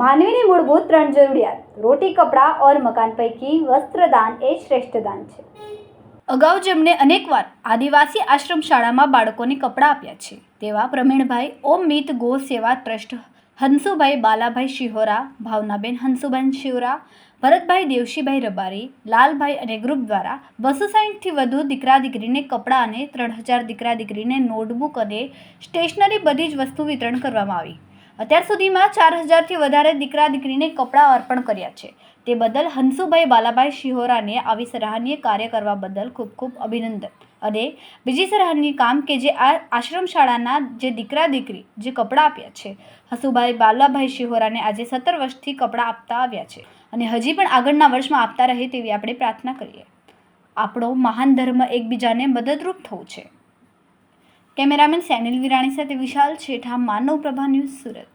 માનવીની મૂળભૂત ત્રણ જરૂરિયાત, રોટી, કપડાં ઓર મકાન પૈકી વસ્ત્રદાન એ શ્રેષ્ઠ દાન છે. અગાઉ જેમણે અનેકવાર આદિવાસી આશ્રમ શાળામાં બાળકોને કપડાં આપ્યા છે, તેવા પ્રવીણભાઈ ઓમ મિત ગો સેવા ટ્રસ્ટ હંસુભાઈ બાલાભાઈ શિહોરા, ભાવનાબેન હંસુબેન શિહોરા ભરતભાઈ દેવશીભાઈ રબારી, લાલભાઈ અને ગ્રુપ દ્વારા બસો સાહીઠથી વધુ દીકરા દીકરીને કપડાં અને ત્રણ હજાર દીકરા દીકરીને નોટબુક અને સ્ટેશનરી બધી જ વસ્તુ વિતરણ કરવામાં આવી. અત્યાર સુધીમાં ચાર હજારથી વધારે દીકરા દીકરીને કપડાં અર્પણ કર્યા છે. તે બદલ હંસુભાઈ બાલાભાઈ શિહોરાને આવી સરાહનીય કાર્ય કરવા બદલ ખૂબ ખૂબ અભિનંદન. અને બીજી સરાહની કામ કે જે આ આશ્રમ શાળાના જે દીકરા દીકરી જે કપડાં આપ્યા છે, હસુભાઈ બાલાભાઈ શિહોરાને આજે સત્તર વર્ષથી કપડાં આપતા આવ્યા છે અને હજી પણ આગળના વર્ષમાં આપતા રહે તેવી આપણે પ્રાર્થના કરીએ. આપણો મહાન ધર્મ એકબીજાને મદદરૂપ થવું છે. કેમેરામેન સેનિલ વિરાણી સાથે વિશાલ છેઠા, માનવ પ્રભા ન્યૂઝ સુરત.